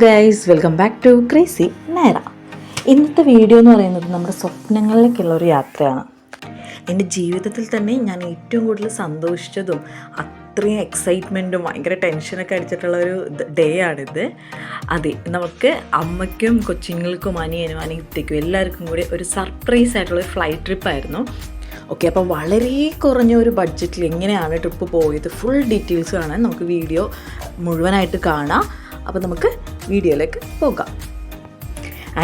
Guys welcome back to crazy നേര ഇന്നത്തെ video എന്ന് പറയുന്നത് നമ്മുടെ സ്വപ്നങ്ങളിലേക്കുള്ള ഒരു യാത്രയാണ്. എന്റെ ജീവിതത്തിൽ തന്നെ ഞാൻ ഏറ്റവും കൂടുതൽ സന്തോഷിച്ചതും അത്രയും എക്സൈറ്റ്മെന്റും ഭയങ്കര ടെൻഷനൊക്കെ അടിച്ചിട്ടുള്ള ഒരു ഡേ ആണിത്. അതെ നമുക്ക് അമ്മയ്ക്കും കൊച്ചുങ്ങൾക്കും അനിയനും അനിയത്തേക്കും എല്ലാവർക്കും കൂടി ഒരു സർപ്രൈസ് ആയിട്ടുള്ള ഒരു ഫ്ലൈറ്റ് ട്രിപ്പായിരുന്നു ഓക്കെ അപ്പോൾ വളരെ കുറഞ്ഞ ഒരു ബഡ്ജറ്റിൽ എങ്ങനെയാണ് ട്രിപ്പ് പോയത്? ഫുൾ ഡീറ്റെയിൽസ് കാണാൻ നമുക്ക് വീഡിയോ മുഴുവനായിട്ട് കാണാം. അപ്പോൾ നമുക്ക് വീഡിയോയിലേക്ക് പോകാം.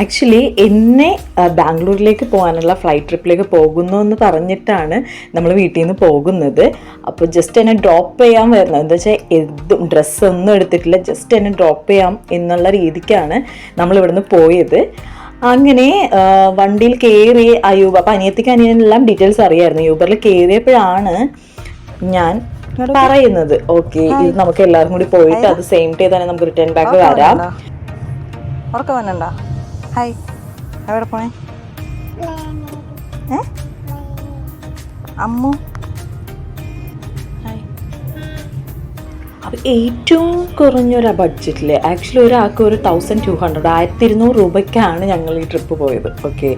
ആക്ച്വലി എന്നെ ബാംഗ്ലൂരിലേക്ക് പോകാനുള്ള ഫ്ലൈറ്റ് ട്രിപ്പിലേക്ക് പോകുന്നു എന്ന് പറഞ്ഞിട്ടാണ് നമ്മൾ വീട്ടിൽ നിന്ന് പോകുന്നത്. അപ്പോൾ ജസ്റ്റ് എന്നെ ഡ്രോപ്പ് ചെയ്യാൻ വരുന്നത്. എന്താ വെച്ചാൽ എന്തും ഡ്രസ്സൊന്നും എടുത്തിട്ടില്ല. ജസ്റ്റ് എന്നെ ഡ്രോപ്പ് ചെയ്യാം എന്നുള്ള രീതിക്കാണ് നമ്മൾ ഇവിടുന്ന് പോയത്. അങ്ങനെ വണ്ടിയിൽ കയറി അയൂബ് അപ്പോൾ അനിയത്തിക്ക് അനിയനെല്ലാം ഡീറ്റെയിൽസ് അറിയായിരുന്നു. യൂബറിൽ കയറിയപ്പോഴാണ് ഞാൻ പറയുന്നത്. ഓക്കെ ഇത് നമുക്ക് എല്ലാവരും കൂടി പോയിട്ട് അത് സെയിം ഡേ തന്നെ നമുക്ക് റിട്ടേൺ ബാക്ക് വരാം. ഉറക്കം വന്നണ്ട ഹായ് എവിടെ പോണേ? ഏ? അമ്മു? ഏറ്റവും കുറഞ്ഞൊരു ബഡ്ജറ്റിൽ ആക്ച്വലി ഒരാൾക്ക് ഒരു തൗസൻഡ് ടു ഹൺഡ്രഡ് ആയിരത്തി ഇരുന്നൂറ് രൂപയ്ക്കാണ് ഞങ്ങൾ ഈ ട്രിപ്പ് പോയത്. ഓക്കെ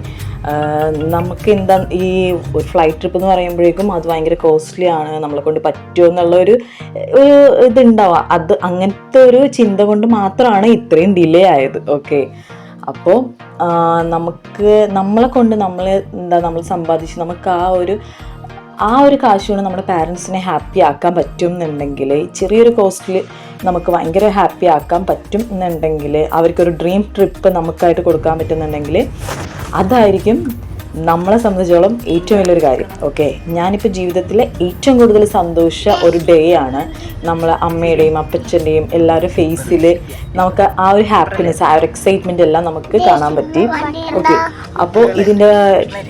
നമുക്ക് എന്താ ഈ ഒരു ഫ്ലൈറ്റ് ട്രിപ്പ് എന്ന് പറയുമ്പോഴേക്കും അത് ഭയങ്കര കോസ്റ്റ്ലി ആണ് നമ്മളെ കൊണ്ട് പറ്റുമോ എന്നുള്ള ഒരു ഒരു ഇതുണ്ടാവുക അത് അങ്ങനത്തെ ഒരു ചിന്ത കൊണ്ട് മാത്രമാണ് ഇത്രയും ഡിലേ ആയത് ഓക്കെ അപ്പോൾ നമുക്ക് നമ്മളെ കൊണ്ട് നമ്മൾ എന്താ നമ്മൾ സമ്പാദിച്ച് നമുക്ക് ആ ഒരു ആ ഒരു കാശ് കൊണ്ട് നമ്മുടെ പാരൻസിനെ ഹാപ്പി ആക്കാൻ പറ്റും എന്നുണ്ടെങ്കിൽ ചെറിയൊരു കോസ്റ്റിൽ നമുക്ക് ഭയങ്കര ഹാപ്പി ആക്കാൻ പറ്റും എന്നുണ്ടെങ്കിൽ അവർക്കൊരു ഡ്രീം ട്രിപ്പ് നമുക്കായിട്ട് കൊടുക്കാൻ പറ്റുന്നുണ്ടെങ്കിൽ അതായിരിക്കും നമ്മളെ സംബന്ധിച്ചോളം ഏറ്റവും വലിയൊരു കാര്യം ഓക്കെ ഞാനിപ്പോൾ ജീവിതത്തിലെ ഏറ്റവും കൂടുതൽ സന്തോഷ ഒരു ഡേ ആണ് നമ്മൾ അമ്മയുടെയും അപ്പച്ചന്റെയും എല്ലാവരുടെ ഫേസിൽ നമുക്ക് ആ ഒരു ഹാപ്പിനെസ് ആ ഒരു എക്സൈറ്റ്മെന്റ് എല്ലാം നമുക്ക് കാണാൻ പറ്റി ഓക്കെ അപ്പോൾ ഇതിന്റെ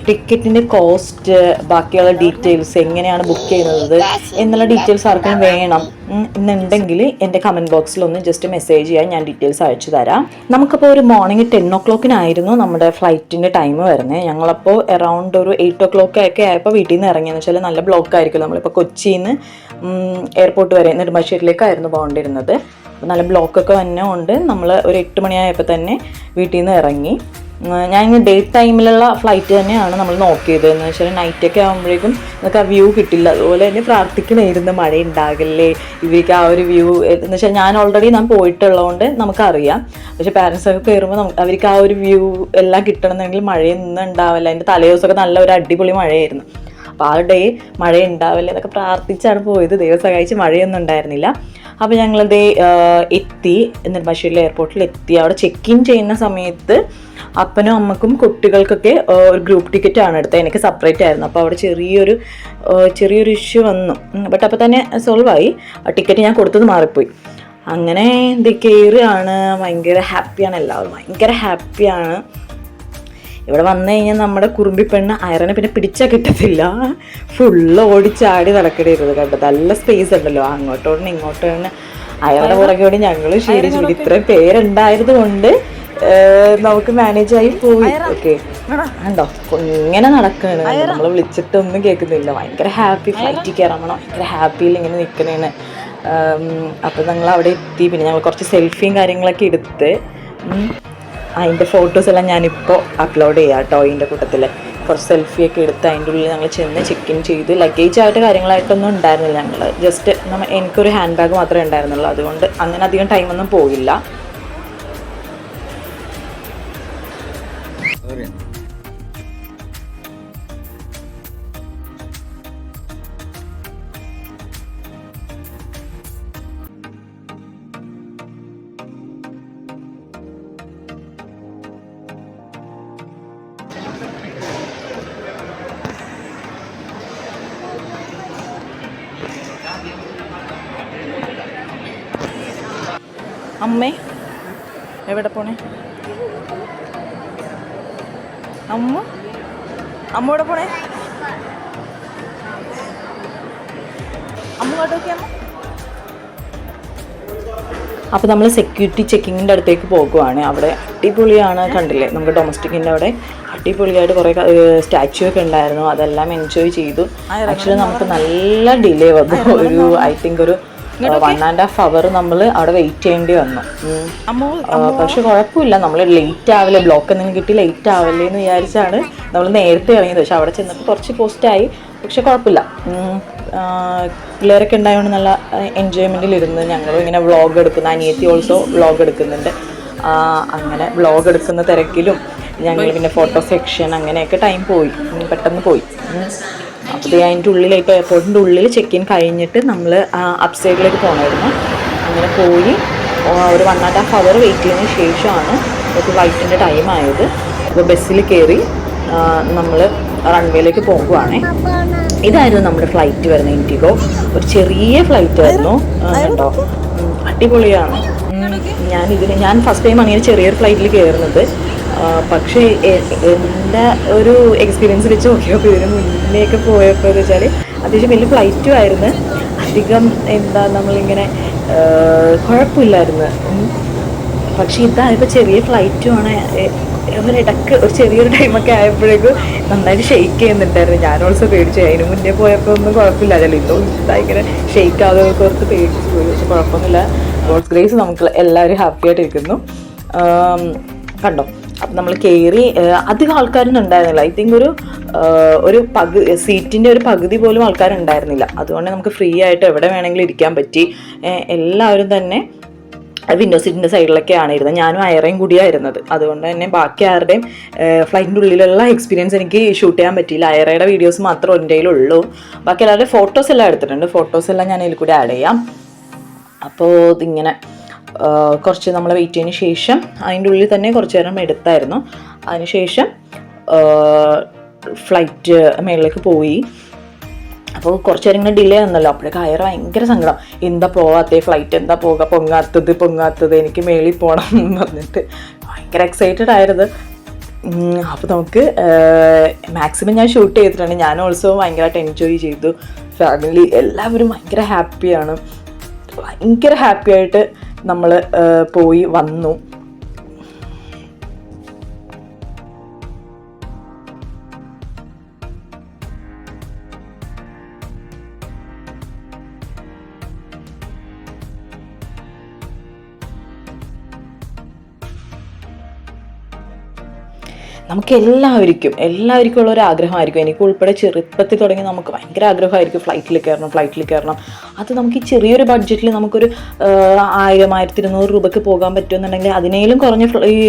ടിക്കറ്റിന്റെ കോസ്റ്റ് ബാക്കിയുള്ള ഡീറ്റെയിൽസ് എങ്ങനെയാണ് ബുക്ക് ചെയ്യുന്നത് എന്നുള്ള ഡീറ്റെയിൽസ് ആർക്കും വേണം. എന്നുണ്ടെങ്കിൽ എന്റെ കമന്റ് ബോക്സിൽ ഒന്ന് ജസ്റ്റ് മെസ്സേജ് ചെയ്യാൻ ഞാൻ ഡീറ്റെയിൽസ് അയച്ചു തരാം. നമുക്കപ്പോൾ ഒരു മോർണിംഗ് ടെൻ ഒ ക്ലോക്കിനായിരുന്നു നമ്മുടെ ഫ്ലൈറ്റിന്റെ ടൈം വരുന്നത് ഞങ്ങളപ്പോൾ എറൗണ്ട് ഒരു എയ്റ്റ് ഒ ക്ലോക്ക് ഒക്കെ ആയപ്പോൾ വീട്ടിൽ നിന്ന് ഇറങ്ങിയെന്ന് വെച്ചാൽ നല്ല ബ്ലോക്ക് ആയിരിക്കും നമ്മളിപ്പോൾ കൊച്ചിയിൽ നിന്ന് എയർപോർട്ട് വരെ നെടുമ്പാശ്ശേരിയിലേക്കായിരുന്നു പോകേണ്ടിരുന്നത്. അപ്പോൾ നല്ല ബ്ലോക്കൊക്കെ തന്നെ ഉണ്ട്. നമ്മൾ ഒരു എട്ട് മണിയായപ്പോൾ തന്നെ വീട്ടിൽ നിന്ന് ഇറങ്ങി ഞാൻ ഡേ ടൈമിലുള്ള ഫ്ലൈറ്റ് തന്നെയാണ് നമ്മൾ നോക്കിയത്. എന്ന് വെച്ചാൽ നൈറ്റൊക്കെ ആകുമ്പോഴേക്കും നമുക്ക് ആ വ്യൂ കിട്ടില്ല. അതുപോലെ തന്നെ പ്രാർത്ഥിക്കണമായിരുന്നു മഴ ഉണ്ടാകില്ലേ ഇവർക്ക് ആ ഒരു വ്യൂ എന്ന് വെച്ചാൽ ഞാൻ ഓൾറെഡി ഞാൻ പോയിട്ടുള്ളതുകൊണ്ട് നമുക്കറിയാം. പക്ഷേ പാരൻസ് ഒക്കെ കയറുമ്പോൾ നമുക്ക് അവർക്ക് ആ ഒരു വ്യൂ എല്ലാം കിട്ടണമെന്നുണ്ടെങ്കിൽ മഴയൊന്നും ഉണ്ടാവില്ല അതിന്റെ തലേദിവസമൊക്കെ നല്ല ഒരു അടിപൊളി മഴയായിരുന്നു. അപ്പോൾ ആ ഡേ മഴ ഉണ്ടാവില്ല എന്നൊക്കെ പ്രാർത്ഥിച്ചാണ് പോയത്. ദൈവം സഹായിച്ച് മഴയൊന്നും ഉണ്ടായിരുന്നില്ല അപ്പോൾ ഞങ്ങളത് എത്തി. നെടുമ്പാശ്ശേരി എയർപോർട്ടിൽ എത്തി. അവിടെ ചെക്ക് ഇൻ ചെയ്യുന്ന സമയത്ത് അപ്പനും അമ്മക്കും കുട്ടികൾക്കൊക്കെ ഒരു ഗ്രൂപ്പ് ടിക്കറ്റ് ആണ് എടുത്തത്. എനിക്ക് സെപ്പറേറ്റ് ആയിരുന്നു. അപ്പോൾ അവിടെ ചെറിയൊരു ചെറിയൊരു ഇഷ്യൂ വന്നു. ബട്ട് അപ്പോൾ തന്നെ സോൾവ് ആയി. ടിക്കറ്റ് ഞാൻ കൊടുത്തത് മാറിപ്പോയി. അങ്ങനെ ഇത് കയറുകയാണ് ഭയങ്കര ഹാപ്പിയാണ് എല്ലാവരും. ഭയങ്കര ഹാപ്പിയാണ് ഇവിടെ വന്നു കഴിഞ്ഞാൽ നമ്മുടെ കുറുമ്പി പെണ്ണ് അയറനെ പിന്നെ പിടിച്ചാൽ കിട്ടത്തില്ല. ഫുള്ള് ഓടിച്ചാടി നടക്കേണ്ടിയിരുന്നത് കണ്ടത് നല്ല സ്പേസ് ഉണ്ടല്ലോ. അങ്ങോട്ടോടിന് ഇങ്ങോട്ടും അയറുടെ പുറകെ ഓടി ഞങ്ങൾ ശീലിച്ചു ഇത്രയും പേരുണ്ടായത് കൊണ്ട് നമുക്ക് മാനേജ് ആയി പോയി. ഓക്കെ ഉണ്ടോ ഇങ്ങനെ നടക്കുകയാണ് നമ്മൾ വിളിച്ചിട്ടൊന്നും കേൾക്കുന്നില്ല. ഭയങ്കര ഹാപ്പി ഫ്ലൈറ്റിൽ കയറാൻ വേണം ഭയങ്കര ഹാപ്പിയിൽ ഇങ്ങനെ നിൽക്കണേന്ന് അപ്പോൾ ഞങ്ങൾ അവിടെ എത്തി. പിന്നെ ഞങ്ങൾ കുറച്ച് സെൽഫിയും കാര്യങ്ങളൊക്കെ എടുത്ത് അതിന്റെ ഫോട്ടോസ് എല്ലാം ഞാനിപ്പോൾ അപ്ലോഡ് ചെയ്യാം കേട്ടോ അതിന്റെ കൂട്ടത്തിൽ കുറച്ച് സെൽഫിയൊക്കെ എടുത്ത് അതിന്റെ ഉള്ളിൽ ഞങ്ങൾ ചെന്ന് ചെക്ക് ഇൻ ചെയ്ത് ലഗേജ് ആയിട്ട് കാര്യങ്ങളായിട്ടൊന്നും ഉണ്ടായിരുന്നില്ല ഞങ്ങൾ ജസ്റ്റ് നമ്മൾ എനിക്കൊരു ഹാൻഡ് ബാഗ് മാത്രമേ ഉണ്ടായിരുന്നുള്ളൂ. അതുകൊണ്ട് അങ്ങനെ അധികം ടൈമൊന്നും പോയില്ല. അമ്മേ. എവിടെ പോണേ? അമ്മ? അമ്മ എവിടെ പോണേ? അമ്മ കേട്ടോക്കെ അമ്മ. അപ്പോൾ നമ്മൾ സെക്യൂരിറ്റി ചെക്കിങ്ങിന്റെ അടുത്തേക്ക് പോകുവാണ്. അവിടെ അടിപൊളിയാണ് കണ്ടില്ലേ? നമുക്ക് ഡൊമസ്റ്റിക്കിന്റെ അവിടെ അടിപൊളിയായിട്ട് കുറേ സ്റ്റാച്ചു ഒക്കെ ഉണ്ടായിരുന്നു. അതെല്ലാം എൻജോയ് ചെയ്തു. ആക്ച്വലി നമുക്ക് നല്ല ഡിലേ വന്നു. ഒരു ഐ തിങ്ക് ഒരു വൺ ആൻഡ് ഹാഫ് അവർ നമ്മൾ അവിടെ വെയിറ്റ് ചെയ്യേണ്ടി വന്നു. പക്ഷെ കുഴപ്പമില്ല. നമ്മൾ ലേറ്റ് ആവില്ല? ബ്ലോക്ക് എന്തെങ്കിലും കിട്ടി ലേറ്റ് ആവില്ലേ എന്ന് വിചാരിച്ചാണ് നമ്മൾ നേരത്തെ ഇറങ്ങിയത്. പക്ഷെ അവിടെ ചെന്നപ്പോൾ കുറച്ച് പോസ്റ്റായി പക്ഷെ കുഴപ്പമില്ല. പിള്ളേരൊക്കെ ഉണ്ടായതുകൊണ്ട് നല്ല എൻജോയ്മെന്റിലിരുന്ന് ഞങ്ങൾ ഇങ്ങനെ വ്ളോഗ് എടുക്കുന്ന അനിയത്തി ഓൾസോ വ്ളോഗ് എടുക്കുന്നുണ്ട്. അങ്ങനെ വ്ളോഗ് എടുക്കുന്ന തിരക്കിലും ഞങ്ങൾ പിന്നെ ഫോട്ടോ സെക്ഷൻ അങ്ങനെയൊക്കെ ടൈം പോയി. പെട്ടെന്ന് പോയി. അപ്പോൾ അതിന്റെ ഉള്ളിൽ ഇപ്പോൾ എയർപോർട്ടിന്റെ ഉള്ളിൽ ചെക്ക് ഇൻ കഴിഞ്ഞിട്ട് നമ്മൾ അപ്സൈഡിലേക്ക് പോകണമായിരുന്നു അങ്ങനെ പോയി ഒരു one and half hour wait ചെയ്തതിന് ശേഷമാണ് ഇപ്പോൾ ഫ്ലൈറ്റിന്റെ ടൈം ആയത്. അപ്പോൾ ബസ്സിൽ കയറി നമ്മൾ റൺവേയിലേക്ക് പോകുവാണേ. ഇതായിരുന്നു നമ്മുടെ ഫ്ലൈറ്റ് വരുന്നത് ഇൻഡിഗോ ഒരു ചെറിയ ഫ്ലൈറ്റ് ആയിരുന്നു. കേട്ടോ അടിപൊളിയാണ്. ഞാൻ ഇതിന് ഞാൻ ഫസ്റ്റ് ടൈം ഇങ്ങനെ ചെറിയൊരു ഫ്ലൈറ്റിൽ കയറുന്നത് പക്ഷേ എന്റെ ഒരു എക്സ്പീരിയൻസ് വെച്ച് നോക്കിയപ്പോൾ ഇതിന് മുന്നേക്ക് പോയപ്പോൾ എന്ന് വെച്ചാൽ അത്യാവശ്യം വലിയ ഫ്ലൈറ്റും ആയിരുന്നു. അധികം എന്താ നമ്മളിങ്ങനെ കുഴപ്പമില്ലായിരുന്നു. പക്ഷേ ഇതായപ്പോൾ ചെറിയ ഫ്ലൈറ്റുമാണ് ഇടയ്ക്ക് ഒരു ചെറിയൊരു ടൈമൊക്കെ ആയപ്പോഴേക്കും നന്നായിട്ട് ഷെയ്ക്ക് ചെയ്യുന്നുണ്ടായിരുന്നു. ഞാൻ ഓൾസോ പേടിച്ചു. അതിന് മുന്നേ പോയപ്പോൾ ഒന്നും കുഴപ്പമില്ല. ഇന്നും ഇതായിങ്ങനെ ഷെയ്ക്ക് ആകുന്ന കുറച്ച് പേടിച്ച് പോയി. പക്ഷെ കുഴപ്പമൊന്നുമില്ല. ഗോഡ്സ് ഗ്രേസ് നമുക്ക് എല്ലാവരും ഹാപ്പി ആയിട്ടിരിക്കുന്നു. ആം, കണ്ടോ? അപ്പം നമ്മൾ കയറി അധികം ആൾക്കാരൊന്നും ഉണ്ടായിരുന്നില്ല. ഐ തിങ്ക് ഒരു ഒരു പകു സീറ്റിന്റെ ഒരു പകുതി പോലും ആൾക്കാരുണ്ടായിരുന്നില്ല. അതുകൊണ്ട് നമുക്ക് ഫ്രീ ആയിട്ട് എവിടെ വേണമെങ്കിലും ഇരിക്കാൻ പറ്റി. എല്ലാവരും തന്നെ വിൻഡോ സീറ്റിന്റെ സൈഡിലൊക്കെയാണ് ഇരുന്നത്. ഞാനും അയറയും കൂടിയായിരുന്നത്. അതുകൊണ്ട് തന്നെ ബാക്കി ആരുടെയും ഫ്ലൈറ്റിന്റെ ഉള്ളിലുള്ള എക്സ്പീരിയൻസ് എനിക്ക് ഷൂട്ട് ചെയ്യാൻ പറ്റിയില്ല. അയറയുടെ വീഡിയോസ് മാത്രം എന്റെ കയ്യിലുള്ളൂ. ബാക്കി എല്ലാവരുടെ ഫോട്ടോസ് എല്ലാം എടുത്തിട്ടുണ്ട്. ഫോട്ടോസ് എല്ലാം ഞാൻ അതിൽ കൂടി ആഡ് ചെയ്യാം. അപ്പോൾ ഇതിങ്ങനെ കുറച്ച് നമ്മൾ വെയിറ്റ് ചെയ്തതിന് ശേഷം അതിന്റെ ഉള്ളിൽ തന്നെ കുറച്ച് നേരം എടുത്തായിരുന്നു. അതിനുശേഷം ഫ്ലൈറ്റ് മേളിലേക്ക് പോയി. അപ്പോൾ കുറച്ച് നേരം ഇങ്ങനെ ഡിലേ ആണല്ലോ അപ്പോഴേക്ക് അയർ ഭയങ്കര സങ്കടം. എന്താ പോവാത്ത? ഫ്ലൈറ്റ് എന്താ പോകുക പൊങ്ങാത്തത് പൊങ്ങാത്തത് എനിക്ക് മേളിൽ പോകണം എന്ന് പറഞ്ഞിട്ട് ഭയങ്കര എക്സൈറ്റഡ് ആയിരുന്നു. അപ്പോൾ നമുക്ക് മാക്സിമം ഞാൻ ഷൂട്ട് ചെയ്തിട്ടുണ്ട് ഞാൻ ഓൾസോ ഭയങ്കരമായിട്ട് എൻജോയ് ചെയ്തു. ഫാമിലി എല്ലാവരും ഭയങ്കര ഹാപ്പിയാണ് ഭയങ്കര ഹാപ്പി ആയിട്ട് നമ്മൾ പോയി വന്നു. നമുക്ക് എല്ലാവർക്കും എല്ലാവർക്കും ഉള്ള ഒരു ആഗ്രഹമായിരിക്കും. എനിക്ക് ഉൾപ്പെടെ ചെറുപ്പത്തിൽ തുടങ്ങി നമുക്ക് ഭയങ്കര ആഗ്രഹമായിരിക്കും ഫ്ലൈറ്റിൽ കയറണം ഫ്ലൈറ്റിൽ കയറണം. അത് നമുക്ക് ഈ ചെറിയൊരു ബഡ്ജറ്റിൽ നമുക്കൊരു ആയിരം ആയിരത്തി ഇരുന്നൂറ് രൂപയ്ക്ക് പോകാൻ പറ്റുമെന്നുണ്ടെങ്കിൽ അതിനേലും കുറഞ്ഞ ഈ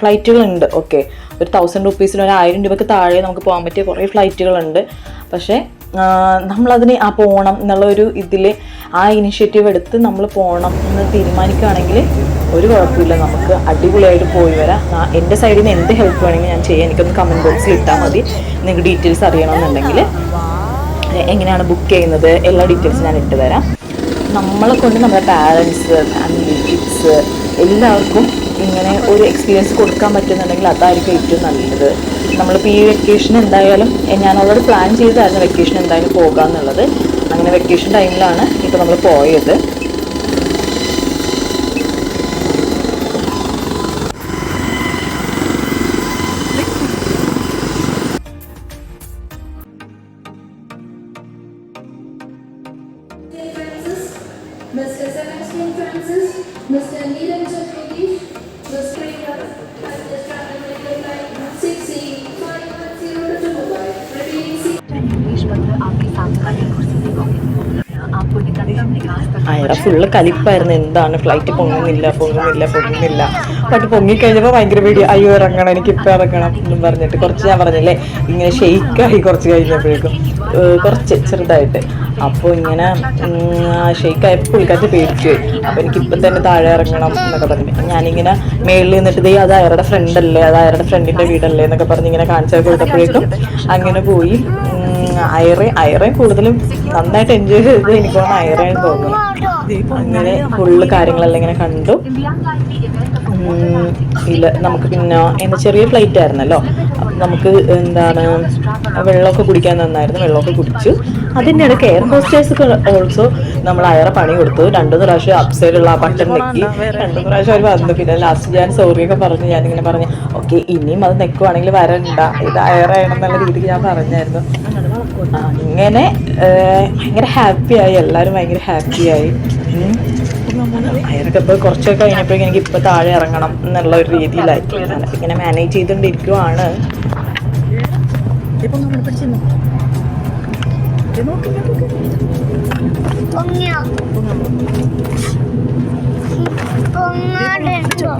ഫ്ലൈറ്റുകളുണ്ട് ഓക്കെ ഒരു തൗസൻഡ് റുപ്പീസിന് ഒരു ആയിരം രൂപയ്ക്ക് താഴെ നമുക്ക് പോകാൻ പറ്റിയ കുറേ ഫ്ലൈറ്റുകളുണ്ട് പക്ഷേ നമ്മളതിന് ആ പോകണം എന്നുള്ള ഒരു ഇതിൽ ആ ഇനിഷ്യേറ്റീവ് എടുത്ത് നമ്മൾ പോകണം എന്ന് തീരുമാനിക്കുകയാണെങ്കിൽ ഒരു കുഴപ്പമില്ല. നമുക്ക് അടിപൊളിയായിട്ട് പോയി വരാം. എന്റെ സൈഡിൽ നിന്ന് എന്ത് ഹെൽപ്പ് വേണമെങ്കിൽ ഞാൻ ചെയ്യാം. എനിക്കൊന്ന് കമന്റ് ബോക്സിൽ ഇട്ടാൽ മതി. നിങ്ങൾക്ക് ഡീറ്റെയിൽസ് അറിയണമെന്നുണ്ടെങ്കിൽ. എങ്ങനെയാണ് ബുക്ക് ചെയ്യുന്നത്? എല്ലാ ഡീറ്റെയിൽസും ഞാൻ ഇട്ട് തരാം. നമ്മളെ കൊണ്ട് നമ്മുടെ പാരൻസ് ഫാമിലി കിഡ്സ് എല്ലാവർക്കും ഇങ്ങനെ ഒരു എക്സ്പീരിയൻസ് കൊടുക്കാൻ പറ്റുന്നുണ്ടെങ്കിൽ അതായിരിക്കും ഏറ്റവും നല്ലത്. നമ്മളിപ്പോൾ ഈ വെക്കേഷൻ എന്തായാലും ഞാൻ ഓൾറെഡി പ്ലാൻ ചെയ്തായിരുന്നു വെക്കേഷൻ എന്തായാലും പോകാമെന്നുള്ളത് അങ്ങനെ വെക്കേഷൻ ടൈമിലാണ് ഇപ്പോൾ നമ്മൾ പോയത്. Mr. Sebastian Francis, Mr. Neeraj Jagdish, Mr. അയാളെ ഫുള്ള് കലിപ്പായിരുന്നു എന്താണ് ഫ്ലൈറ്റ് പൊങ്ങുന്നില്ല പൊങ്ങുന്നില്ല പൊങ്ങുന്നില്ല ബട്ട് പൊങ്ങിക്കഴിഞ്ഞപ്പോൾ ഭയങ്കര പേടി. അയ്യോ ഇറങ്ങണം എനിക്ക് ഇപ്പം ഇറങ്ങണം എന്നും പറഞ്ഞിട്ട് കുറച്ച് ഞാൻ പറഞ്ഞില്ലേ? ഇങ്ങനെ ഷെയ്ക്കായി കുറച്ച് കഴിഞ്ഞപ്പോഴേക്കും. കുറച്ച് ചെറുതായിട്ട്. അപ്പോൾ ഇങ്ങനെ ഷെയ്ക്കായപ്പോൾ പുള്ളിക്കാറ്റ് പേടിച്ചു പോയി. അപ്പോൾ ഇപ്പൊ തന്നെ താഴെ ഇറങ്ങണം എന്നൊക്കെ പറഞ്ഞു ഞാനിങ്ങനെ മേളിൽ നിന്നിട്ട് ദേ അത് അയാളുടെ ഫ്രണ്ട് അല്ലേ? അത് അയാളുടെ ഫ്രണ്ടിന്റെ വീടല്ലേ? എന്നൊക്കെ പറഞ്ഞ് ഇങ്ങനെ കാണിച്ചു കൊടുത്തപ്പോഴേക്കും അങ്ങനെ പോയി. അയറെ അയറെ കൂടുതലും നന്നായിട്ട് എൻജോയ് ചെയ്തത് എനിക്ക് തോന്നുന്നു. അയറേന്ന് തോന്നുന്നു അങ്ങനെ ഫുള്ള് കാര്യങ്ങളെല്ലാം ഇങ്ങനെ കണ്ടു. ഇല്ല നമുക്ക് പിന്നെ എന്ന ചെറിയ ഫ്ലൈറ്റ് ആയിരുന്നല്ലോ. അപ്പം നമുക്ക് എന്താണ് വെള്ളമൊക്കെ കുടിക്കാൻ നന്നായിരുന്നു വെള്ളമൊക്കെ കുടിച്ചു. അതിന്റെ ഇടയ്ക്ക് എയർ ഹോസ്റ്റേഴ്സ് ഓൾസോ നമ്മൾ അയറെ പണി കൊടുത്തു. രണ്ടു പ്രാവശ്യം അപ്സൈഡുള്ള ആ ബട്ടൺ നെക്കി. രണ്ടു പ്രാവശ്യം അവർ വന്നു. പിന്നെ ലാസ്റ്റ് ഞാൻ സോറിയൊക്കെ പറഞ്ഞു ഞാനിങ്ങനെ പറഞ്ഞു ഓക്കെ ഇനിയും അത് നെക്കുവാണെങ്കിൽ വരണ്ട. ഇത് അയറായണം എന്നുള്ള രീതിക്ക് ഞാൻ പറഞ്ഞായിരുന്നു. അങ്ങനെ ഭയങ്കര ഹാപ്പിയായി എല്ലാവരും ഭയങ്കര ഹാപ്പിയായി ഇപ്പോൾ കുറച്ചൊക്കെ കഴിഞ്ഞപ്പോഴേക്കും എനിക്ക് ഇപ്പോൾ താഴെ ഇറങ്ങണം എന്നുള്ള ഒരു രീതിയിലായി ഇങ്ങനെ മാനേജ് ചെയ്തുകൊണ്ടിരിക്കുവാണ് പൊങ്ങാടുണ്ടോ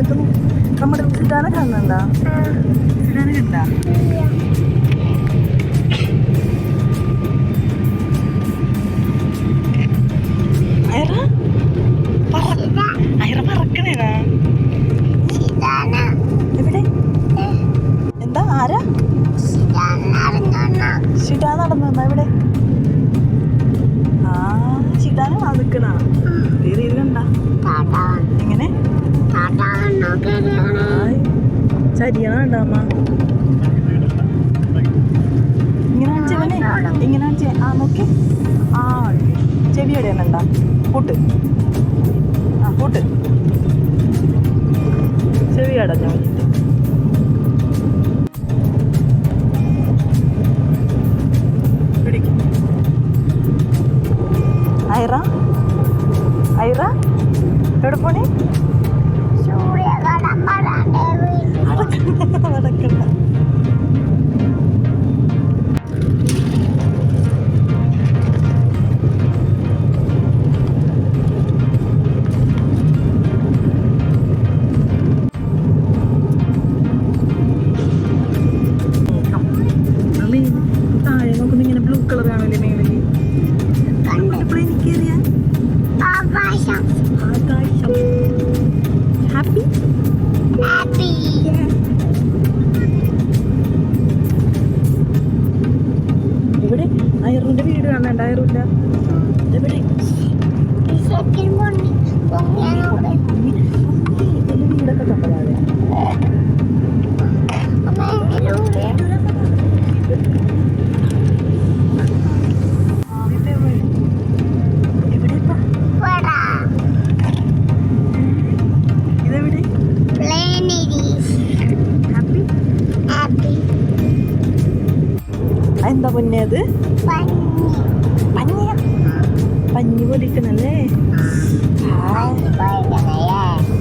നോക്ക്. നമ്മുടെ സിതാന കാണുന്നുണ്ടോ? സിതാന കണ്ടാ. ചരിയണ കണ്ട അമ്മ ഇങ്ങനെ കാണിച്ചവനെ ഇങ്ങനെ ആ നോക്കി. ആ ചെവി എവിടെയാണണ്ട കൂട്ട്. ആ കൂട്ട്. ചെവി അടഞ്ഞ അയറിന്റെ വീട് കാണണ്ട അയറില്ല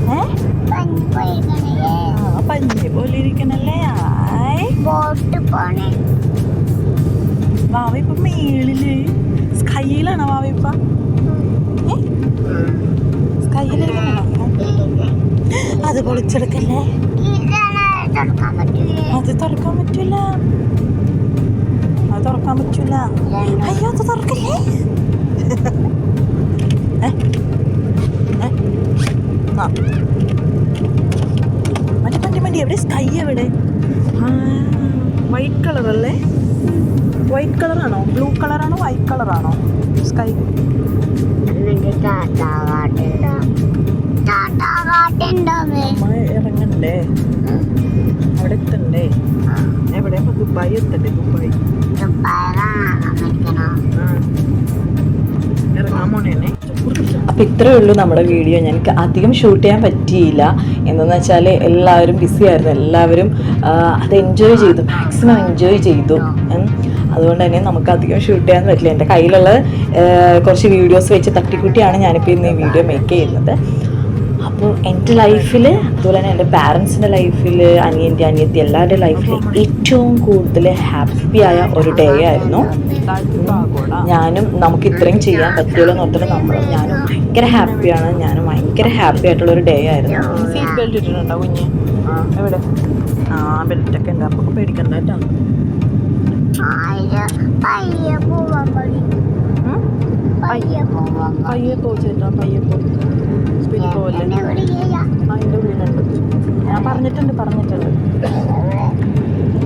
ആ? പഞ്ഞി പോലെ ഇരിക്കണല്ലേ? ആയ്. ബോട്ട് പോണേ. വാവ ഇപ്പൊ മേളിൽ. സ്കൈയിലാണോ വാവ ഇപ്പൊ? സ്കൈയിലിരിക്കണോ അത് പൊളിച്ചെടുക്കല്ലേ? അത് തുറക്കാൻ പറ്റൂല. അത് തുറക്കാൻ പറ്റൂല. അയ്യോ അത് തുറക്കല്ലേ? ആ. മറ്റേ മറ്റേ മറ്റേ എവിടെ? സ്കൈ എവിടെ? വൈറ്റ് കളർ അല്ലേ? വൈറ്റ് കളറാണോ ബ്ലൂ കളറാണോ വൈറ്റ് കളറാണോ സ്കൈ ഇറങ്ങണ്ടേ? അവിടെ എത്തണ്ടേ? എവിടെ? ദുബായി എത്തണ്ടേ? ദുബായി. ഇറങ്ങാൻ പോണേനെ. അപ്പം ഇത്രയേ ഉള്ളൂ നമ്മുടെ വീഡിയോ. ഞങ്ങൾക്ക് അധികം ഷൂട്ട് ചെയ്യാൻ പറ്റിയില്ല. എന്തെന്ന് വെച്ചാൽ എല്ലാവരും ബിസി ആയിരുന്നു. എല്ലാവരും അത് എൻജോയ് ചെയ്തു. മാക്സിമം എൻജോയ് ചെയ്തു. അതുകൊണ്ട് തന്നെ നമുക്ക് അധികം ഷൂട്ട് ചെയ്യാൻ പറ്റില്ല. എന്റെ കയ്യിലുള്ള കുറച്ച് വീഡിയോസ് വെച്ച് തട്ടിക്കുട്ടിയാണ് ഞാനിപ്പോൾ ഇന്ന് ഈ വീഡിയോ മേക്ക് ചെയ്യുന്നത്. എന്റെ ലൈഫിൽ അതുപോലെ തന്നെ എന്റെ പാരൻസിന്റെ ലൈഫിൽ അനിയന്റെ അനിയത്തി എല്ലാവരുടെ ലൈഫിൽ ഏറ്റവും കൂടുതൽ ഹാപ്പി ആയ ഒരു ഡേ ആയിരുന്നു. ഞാനും നമുക്ക് ഇത്രയും ചെയ്യാൻ പറ്റുമല്ലോ എന്ന് ഓർത്തിട്ട് നമ്മൾ ഞാനും ഭയങ്കര ഹാപ്പിയാണ് ഞാനും ഭയങ്കര ഹാപ്പി ആയിട്ടുള്ള ഒരു ഡേ ആയിരുന്നു. സീറ്റ് ബെൽറ്റ് ഇട്ടിട്ടുണ്ടോ കുഞ്ഞ്? ആ എവിടെ? ആ ബെൽറ്റൊക്കെ ഉണ്ട്. അപ്പോൾ പേടിക്കണ്ട കേട്ടോ. പയ്യെ പോ ചേട്ടാ പയ്യെ പോ. സ്പീഡിൽ പോവല്ലേ? അതിന്റെ വീടുണ്ട്. ഞാൻ പറഞ്ഞിട്ടുണ്ട് പറഞ്ഞിട്ടുണ്ട്.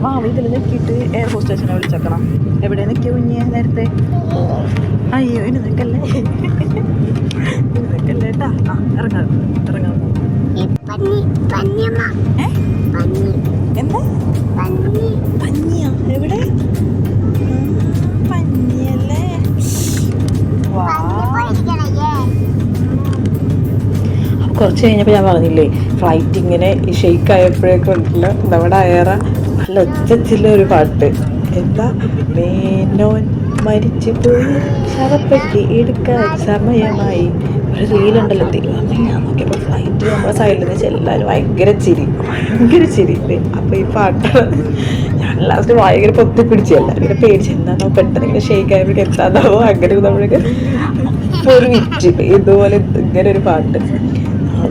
ആ ഇതിൽ നിൽക്കിയിട്ട് എയർ ഹോസ്റ്റേഷനെ വിളിച്ചേക്കണം. എവിടെ നിൽക്കിയ കുഞ്ഞെ നേരത്തെ? അയ്യോ ഇനി നിൽക്കല്ലേ? ഇനി നിൽക്കല്ലേ കേട്ടാ. ആ ഇറങ്ങാം ഇറങ്ങാം. എന്താ? പഞ്ഞിയാ എവിടെ? കുറച്ച് കഴിഞ്ഞപ്പോൾ ഞാൻ പറഞ്ഞില്ലേ ഫ്ലൈറ്റ് ഇങ്ങനെ ഷെയ്ക്ക് ആയപ്പോഴേക്കും ഉണ്ടല്ലോ നമ്മുടെ അയറ നല്ല ഒച്ചത്തില്ല ഒരു പാട്ട്. എന്താ? മേനോൻ മരിച്ചു പോയി ശവപ്പെട്ടി എടുക്കാൻ സമയമായി. ഒരു റീലുണ്ടല്ലോ ഞാൻ നോക്കിയപ്പോൾ ഫ്ലൈറ്റ് നമ്മുടെ സൈഡിൽ നിന്ന് എല്ലാവരും ഭയങ്കര ചിരി ഭയങ്കര ചിരി അപ്പോൾ ഈ പാട്ട് ഞാൻ ലാസ്റ്റ് ഭയങ്കര പൊത്തി പിടിച്ചു എല്ലാവരും ഇങ്ങനെ പേടിച്ച് എന്താണോ പെട്ടെന്ന് ഇങ്ങനെ ഷെയ്ക്ക് ആയപ്പോൾ എന്താണോ അങ്ങനെ നമ്മളൊക്കെ ഒരു വിറ്റ് ഇതുപോലെ ഇങ്ങനെ ഒരു പാട്ട്.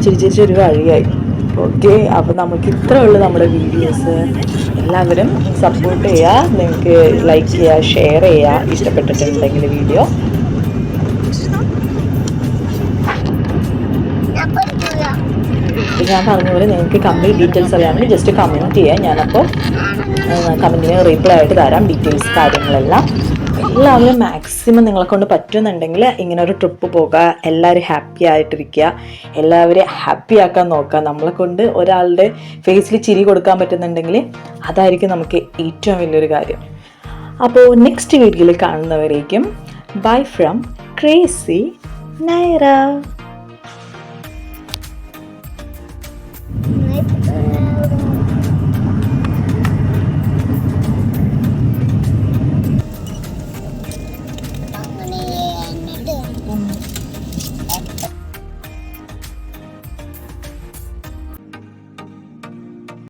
ചിരിച്ചിരിച്ച് ഒരു വഴിയായി. ഓക്കെ അപ്പോൾ നമുക്ക് ഇത്രയുള്ളൂ നമ്മുടെ വീഡിയോസ് എല്ലാവരും സപ്പോർട്ട് ചെയ്യുക നിങ്ങൾക്ക് ലൈക്ക് ചെയ്യുക ഷെയർ ചെയ്യുക ഇഷ്ടപ്പെട്ടിട്ടുണ്ടെങ്കിൽ വീഡിയോ ഞാൻ പറഞ്ഞ പോലെ നിങ്ങൾക്ക് കമ്പനി ഡീറ്റെയിൽസ് അറിയാമെങ്കിൽ ജസ്റ്റ് കമന്റ് ചെയ്യാം. ഞാനപ്പോൾ കമന്റിന് റീപ്ലൈ ആയിട്ട് തരാം ഡീറ്റെയിൽസ് കാര്യങ്ങളെല്ലാം. എല്ലാവരും മാക്സിമം നിങ്ങളെ കൊണ്ട് പറ്റുന്നുണ്ടെങ്കിൽ ഇങ്ങനെ ഒരു ട്രിപ്പ് പോകുക എല്ലാവരും ഹാപ്പി ആയിട്ടിരിക്കുക എല്ലാവരെയും ഹാപ്പി ആക്കാൻ നോക്കുക നമ്മളെ കൊണ്ട് ഒരാളുടെ ഫേസിൽ ചിരി കൊടുക്കാൻ പറ്റുന്നുണ്ടെങ്കിൽ അതായിരിക്കും നമുക്ക് ഏറ്റവും വലിയൊരു കാര്യം. അപ്പോൾ നെക്സ്റ്റ് വീഡിയോയിൽ കാണുന്നവരേക്കും ബൈ ഫ്രം ക്രേസി നൈറ